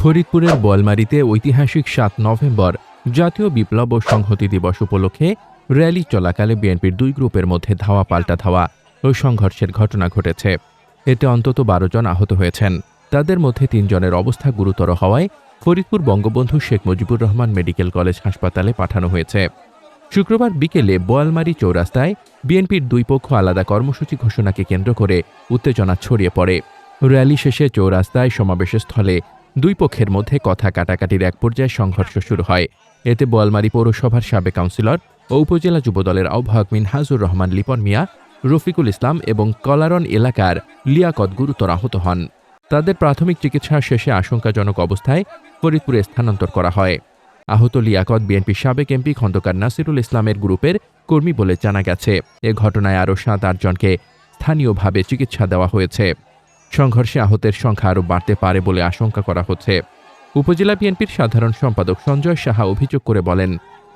ফরিদপুরের বোয়ালমারীতে ঐতিহাসিক সাত নভেম্বর জাতীয় বিপ্লব ও সংহতি দিবস উপলক্ষে র্যালি চলাকালে বিএনপির দুই গ্রুপের মধ্যে ধাওয়া পাল্টা ধাওয়া ও সংঘর্ষের ঘটনা ঘটেছে। এতে অন্তত বারো জন আহত হয়েছেন। তাদের মধ্যে তিনজনের অবস্থা গুরুতর হওয়ায় ফরিদপুর বঙ্গবন্ধু শেখ মুজিবুর রহমান মেডিকেল কলেজ হাসপাতালে পাঠানো হয়েছে। শুক্রবার বিকেলে বোয়ালমারী চৌরাস্তায় বিএনপির দুই পক্ষ আলাদা কর্মসূচি ঘোষণাকে কেন্দ্র করে উত্তেজনা ছড়িয়ে পড়ে। র্যালি শেষে চৌরাস্তায় সমাবেশের স্থলে দুই পক্ষের মধ্যে কথা কাটাকাটির এক পর্যায়ে সংঘর্ষ শুরু হয়। এতে বোয়ালমারী পৌরসভার সাবেক কাউন্সিলর ও উপজেলা যুবদলের আহ্বায়ক মিনহাজুর রহমান, লিপন মিয়া, রফিকুল ইসলাম এবং কলারন এলাকার লিয়াকত গুরুতর আহত হন। তাদের প্রাথমিক চিকিৎসা শেষে আশঙ্কাজনক অবস্থায় ফরিদপুরে স্থানান্তর করা হয়। আহত লিয়াকত বিএনপির সাবেক এমপি খন্দকার নাসিরুল ইসলামের গ্রুপের কর্মী বলে জানা গেছে। এ ঘটনায় আরও সাত আটজনকে স্থানীয়ভাবে চিকিৎসা দেওয়া হয়েছে। সংঘর্ষে আহতের সংখ্যা আরও বাড়তে পারে বলে আশঙ্কা করা হচ্ছে। উপজেলা বিএনপির সাধারণ সম্পাদক সঞ্জয় সাহা অভিযোগ করে বলেন,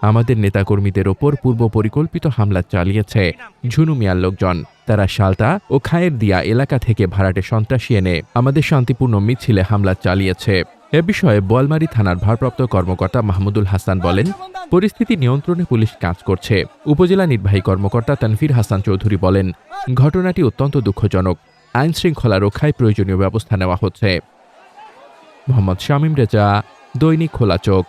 আমাদের নেতাকর্মীদের ওপর পূর্ব পরিকল্পিত হামলা চালিয়েছে ঝুনু মিয়ার লোকজন। তারা শালতা ও খায়ের দিয়া এলাকা থেকে ভাড়াটে সন্ত্রাসী এনে আমাদের শান্তিপূর্ণ মিছিলে হামলা চালিয়েছে। এ বিষয়ে বোয়ালমারী থানার ভারপ্রাপ্ত কর্মকর্তা মাহমুদুল হাসান বলেন, পরিস্থিতি নিয়ন্ত্রণে পুলিশ কাজ করছে। উপজেলা নির্বাহী কর্মকর্তা তানভীর হাসান চৌধুরী বলেন, ঘটনাটি অত্যন্ত দুঃখজনক। আইন শৃঙ্খলা রক্ষায় প্রয়োজনীয় ব্যবস্থা নেওয়া হচ্ছে। মোহাম্মদ শামীম রেজা দৈনিক খোলা চোখ।